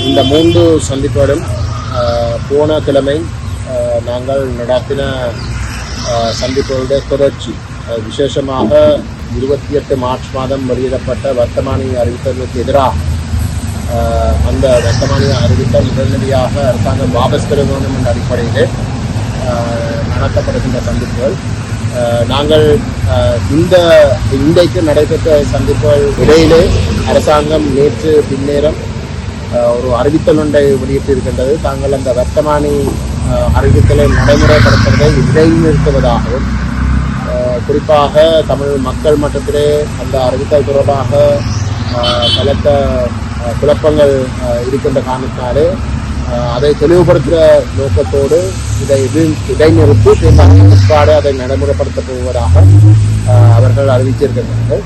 இந்த மூன்று சந்திப்புகளும் போன கிழமை நாங்கள் நடாத்தின சந்திப்புகளுடைய தொடர்ச்சி. விசேஷமாக இருபத்தி எட்டு மார்ச் மாதம் வெளியிடப்பட்ட வர்த்தமானி அறிவித்ததற்கு எதிராக அந்த வர்த்தமானி அறிவித்தல் உடனடியாக அரசாங்கம் வாபஸ் பெற வேண்டும் என்ற அடிப்படையில் நடத்தப்படுகின்ற சந்திப்புகள். நாங்கள் இந்த இன்றைக்கு நடைபெற்ற சந்திப்புகள் இடையிலே அரசாங்கம் நேற்று பின்னேரம் ஒரு அறிவித்தல் ஒன்றை வெளியிட்டிருக்கின்றது. தாங்கள் அந்த வர்த்தமானி அஹ், அறிவித்தலை நடைமுறைப்படுத்துவதை இடைநிறுத்துவதாகவும் அஹ், குறிப்பாக தமிழ் மக்கள் மட்டத்திலே அந்த அறிவித்தல் தொடர்பாக பலத்த குழப்பங்கள் இருக்கின்ற காரணத்தினாலே அதை தெளிவுபடுத்துகிற நோக்கத்தோடு இதை இது இடைநிறுத்தி பின்னர் அதை நடைமுறைப்படுத்தப் போவதாக அவர்கள் அறிவிச்சிருக்கின்றார்கள்.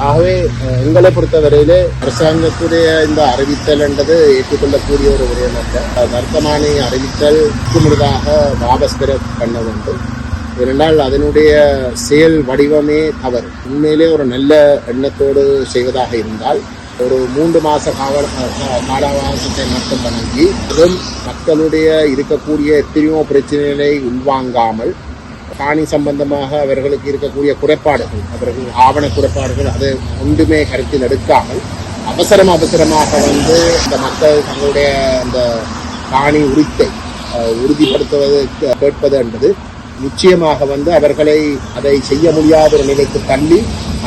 ஆகவே எங்களை பொறுத்தவரையிலே அரசாங்கத்துடைய இந்த அறிவித்தல் என்றது ஏற்றுக்கொள்ளக்கூடிய ஒரு விடயம் அல்ல. அஹ், வர்த்தமானி அறிவித்தல் முழுதாக வாபஸ் பெற பண்ண வேண்டும். ஏனென்றால் அதனுடைய செயல் வடிவமே தவறு. உண்மையிலே ஒரு நல்ல எண்ணத்தோடு செய்வதாக இருந்தால் ஒரு மூன்று மாச கால கா- காலாவகாசத்தை மட்டும் வழங்கி அதுவும் மக்களுடைய இருக்கக்கூடிய எத்தனையோ பிரச்சனைகளை உள்வாங்காமல் காணி சம்பந்தமாக அவர்களுக்கு இருக்கக்கூடிய குறைபாடுகள் அவர்கள் ஆவண குறைபாடுகள் அதை ஒன்றுமே கருத்தில் எடுக்காமல் அவசரம் அவசரமாக வந்து இந்த மக்கள் தங்களுடைய அந்த காணி உரித்தை உறுதிப்படுத்துவது கேட்பது என்பது நிச்சயமாக வந்து அவர்களை அதை செய்ய முடியாத ஒரு நிலைக்கு தள்ளி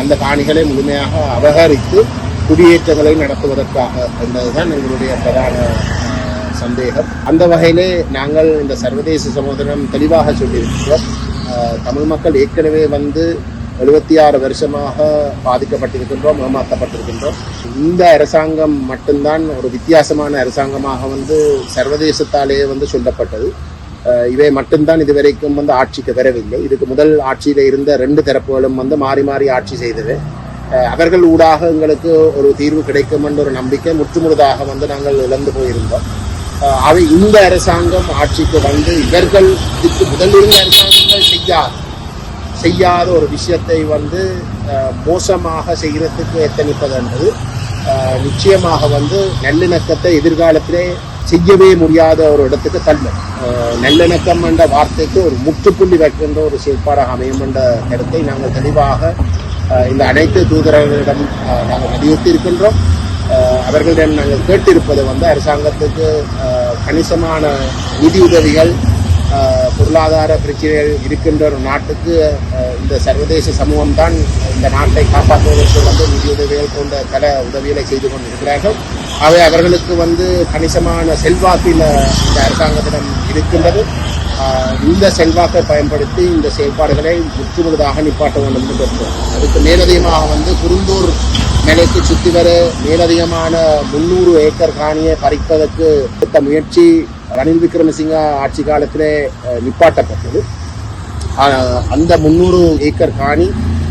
அந்த காணிகளை முழுமையாக அபகரித்து குடியேற்றங்களை நடத்துவதற்காக என்பதுதான் எங்களுடைய பிரதான சந்தேகம். அந்த வகையிலே நாங்கள் இந்த சர்வதேச சமூகம் தெளிவாக சொல்லியிருக்கிறோம். தமிழ் மக்கள் ஏற்கனவே வந்து எழுபத்தி ஆறு வருஷமாக பாதிக்கப்பட்டிருக்கின்றோம் ஏமாற்றப்பட்டிருக்கின்றோம். இந்த அரசாங்கம் மட்டும்தான் ஒரு வித்தியாசமான அரசாங்கமாக வந்து சர்வதேசத்தாலேயே வந்து சொல்லப்பட்டது. இவை மட்டும்தான் இதுவரைக்கும் வந்து ஆட்சிக்கு வரவில்லை. இதுக்கு முதல் ஆட்சியில் இருந்த ரெண்டு தரப்புகளும் வந்து மாறி மாறி ஆட்சி செய்தது. அவர்கள் ஊடாக எங்களுக்கு ஒரு தீர்வு கிடைக்கும் என்ற ஒரு நம்பிக்கை முற்றுமுழுதாக வந்து நாங்கள் இழந்து போயிருந்தோம். அவை இந்த அரசாங்கம் ஆட்சிக்கு வந்து இவர்கள் இதுக்கு முதல் இருந்த அரசாங்கம் செய்யாது. செய்யாத ஒரு விஷயத்தை வந்து மோசமாக செய்கிறதுக்கு எத்தனிப்பது என்பது நிச்சயமாக வந்து நல்லிணக்கத்தை எதிர்காலத்திலே செய்யவே முடியாத ஒரு இடத்துக்கு தள்ளும். நல்லிணக்கம் என்ற வார்த்தைக்கு ஒரு முற்றுப்புள்ளி வைக்கின்ற ஒரு செயற்பாடாக அமையும் என்ற கருத்தை நாங்கள் தெளிவாக இந்த அனைத்து தூதரர்களிடம் நாங்கள் வலியுறுத்தி இருக்கின்றோம் அவர்களிடம் நாங்கள் கேட்டிருப்பது வந்து அரசாங்கத்துக்கு கணிசமான நிதியுதவிகள் பொருளாதார பிரச்சனைகள் இருக்கின்ற ஒரு நாட்டுக்கு இந்த சர்வதேச சமூகம் தான் இந்த நாட்டை காப்பாற்றுவதற்கு வந்து நிதியுதவிகள் போன்ற பல உதவிகளை செய்து கொண்டிருக்கிறார்கள். அவை அவர்களுக்கு வந்து கணிசமான செல்வாக்கில் இந்த அரசாங்கத்திடம் இருக்கின்றது. இந்த செல்வாக்கை பயன்படுத்தி இந்த செயல்பாடுகளை முற்றுமுழுதாக நிப்பாட்ட வேண்டும் என்று கேட்கிறோம். அதுக்கு மேலதிகமாக வந்து குருந்தூர் நிலைக்கு சுற்றி வர மேலதிகமான முன்னூறு ஏக்கர் காணியை பறிப்பதற்கு எடுத்த முயற்சி ரணில் விக்ரமசிங்க ஆட்சி காலத்திலே நிப்பாட்டப்பட்டது. அந்த முன்னூறு ஏக்கர் காணி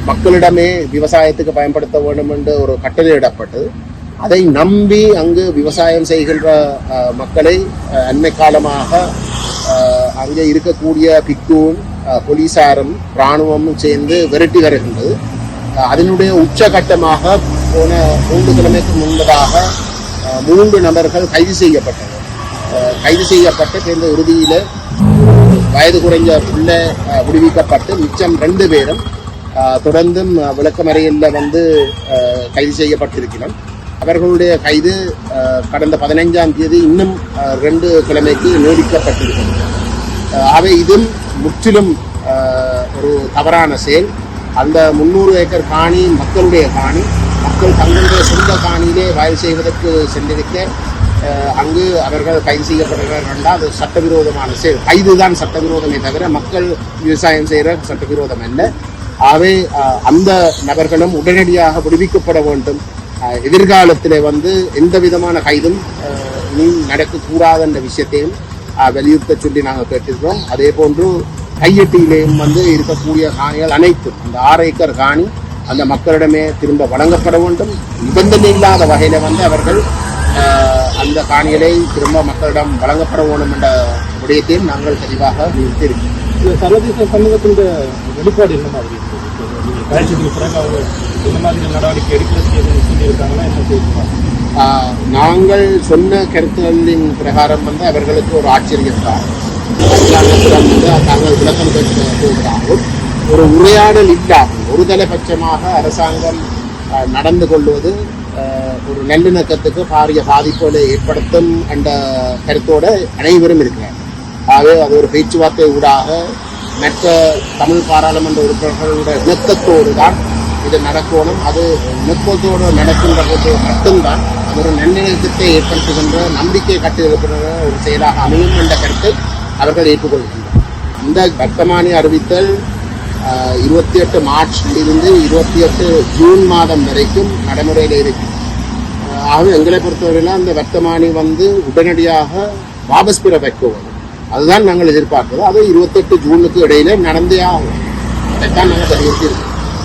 மக்களிடமே விவசாயத்துக்கு பயன்படுத்த வேண்டும் என்று ஒரு கட்டளையிடப்பட்டது அதை நம்பி அங்கு விவசாயம் செய்கின்ற மக்களை அண்மை காலமாக அங்கே இருக்கக்கூடிய பிக்கூன் போலீசாரும் இராணுவமும் சேர்ந்து விரட்டி வருகின்றது. அதனுடைய உச்சகட்டமாக போன மூன்று கிழமைக்கு முன்பதாக மூன்று நபர்கள் கைது செய்யப்பட்டனர். கைது செய்யப்பட்டு சேர்ந்த உறுதியில் வயது குறைஞ்ச பிள்ளை விடுவிக்கப்பட்டு மிச்சம் ரெண்டு பேரும் தொடர்ந்தும் விளக்கமறையில் வந்து கைது செய்யப்பட்டிருக்கிறோம். அவர்களுடைய கைது கடந்த பதினைஞ்சாம் தேதி இன்னும் ரெண்டு கிழமைக்கு நீடிக்கப்பட்டிருக்கிறது. அவை இதும் முற்றிலும் ஒரு தவறான செயல். அந்த முந்நூறு ஏக்கர் காணி மக்களுடைய காணி. மக்கள் தங்களுடைய சொந்த காணியிலே வயல் செய்வதற்கு சென்றிருக்க அங்கு அவர்கள் கைது செய்யப்படுகிறார்கள் என்றால் அது சட்டவிரோதமான செயல். கைதுதான் சட்டவிரோதமே தவிர மக்கள் விவசாயம் செய்கிற சட்டவிரோதம் அல்ல. ஆகவே அந்த நபர்களும் உடனடியாக விடுவிக்கப்பட வேண்டும். எதிர்காலத்தில் எதிர்காலத்திலே வந்து எந்த விதமான கைதும் இனி நடக்கக்கூடாது என்ற விஷயத்தையும் வலியுறுத்த சொல்லி நாங்கள் கேட்டிருக்கிறோம். அதே போன்று கையெட்டியிலேயும் வந்து இருக்கக்கூடிய காணிகள் அனைத்தும் அந்த ஆறு ஏக்கர் காணி அந்த மக்களிடமே திரும்ப வழங்கப்பட வேண்டும். நிபந்தனை இல்லாத வகையில் வந்து அவர்கள் அந்த காணிகளை திரும்ப மக்களிடம் வழங்கப்பட வேண்டும் என்ற விடயத்தையும் நாங்கள் தெளிவாக இந்த சர்வதேச சமூகத்தின் வெளிப்பாடு என்ன மாதிரி பிறகு அவங்க இந்த மாதிரி நடவடிக்கை எடுக்கிறதுக்கு சொல்லியிருக்காங்கன்னா என்ன செய்யணும் நாங்கள் சொன்ன கருத்துகளின் பிரகாரம் வந்து அவர்களுக்கு ஒரு ஆச்சரியம் தான். வந்து தாங்கள் விளக்கம் பெற்ற போவதாகவும் ஒரு உரையாடல் இல்லாமல் ஒருதலைபட்சமாக அரசாங்கம் நடந்து கொள்வது ஒரு நல்லிணக்கத்துக்கு பாரிய பாதிப்புகளை ஏற்படுத்தும் என்ற கருத்தோடு அனைவரும் இருக்கிறார். ஆகவே அது ஒரு பேச்சுவார்த்தை ஊடாக மற்ற தமிழ் பாராளுமன்ற உறுப்பினர்களுடைய இணக்கத்தோடு தான் இது நடக்கணும். அது இணக்கத்தோடு நடக்கின்ற போது மட்டும்தான் அது ஒரு நல்லிணக்கத்தை ஏற்படுத்துகின்ற நம்பிக்கை கட்டி ஒரு செயலாக அமையும் என்ற கருத்தை அவர்கள் ஏற்றுக்கொள்கின்றனர். இந்த வர்த்தமானி அறிவித்தல் இருபத்தி எட்டு மார்ச்லிருந்து இருபத்தி எட்டு ஜூன் மாதம் வரைக்கும் நடைமுறையில் இருக்கு. ஆகவே எங்களை பொறுத்தவரையில அந்த வர்த்தமானி வந்து உடனடியாக வாபஸ் பெற வைக்கவும் அதுதான் நாங்கள் எதிர்பார்ப்பது அது இருபத்தெட்டு ஜூனுக்கு இடையில நடந்தே ஆகும். அதைத்தான் நாங்கள் வலியுறுத்தி